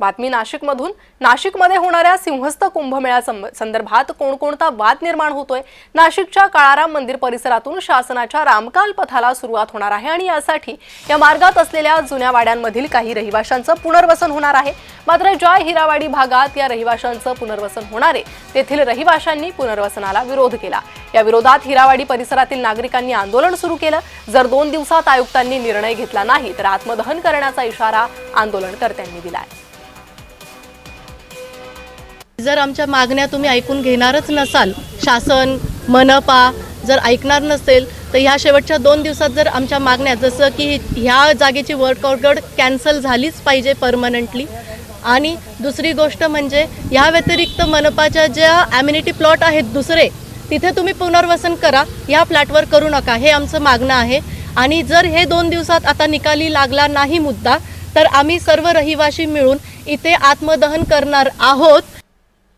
बातमी नाशिकमधून. नाशिकमध्ये होणाऱ्या सिंहस्थ कुंभमेळ्या संब- संदर्भात कोणकोणता वाद निर्माण होतोय? नाशिकच्या काळाराम मंदिर परिसरातून शासनाच्या रामकाल पथाला सुरुवात होणार आहे आणि यासाठी या मार्गात असलेल्या जुन्या वाड्यांमधील काही रहिवाशांचं पुनर्वसन होणार आहे. मात्र जॉय हिरावाडी भागात या रहिवाशांचं पुनर्वसन होणारे तेथील रहिवाशांनी पुनर्वसनाला विरोध केला. या विरोधात हिरावाडी परिसरातील नागरिकांनी आंदोलन सुरू केलं. जर दोन दिवसात आयुक्तांनी निर्णय घेतला नाही तर आत्मदहन करण्याचा इशारा आंदोलनकर्त्यांनी दिला आहे जर आमच्या मागण्या तुम्ही ऐकून घेणारच नसाल शासन मनपा जर ऐकणार नसेल तर ह्या शेवटच्या दोन दिवसात जर आमच्या मागण्या जसं की ह्या जागेची वर्क ऑर्डर कॅन्सल झालीच पाहिजे परमनंटली. आणि दुसरी गोष्ट म्हणजे ह्या व्यतिरिक्त मनपाच्या ज्या ॲम्युनिटी प्लॉट आहेत दुसरे तिथे तुम्ही पुनर्वसन करा ह्या प्लॅटवर करू नका हे आमचं मागणं आहे. आणि जर हे दोन दिवसात आता निकाली लागला नाही मुद्दा तर आम्ही सर्व रहिवाशी मिळून इथे आत्मदहन करणार आहोत.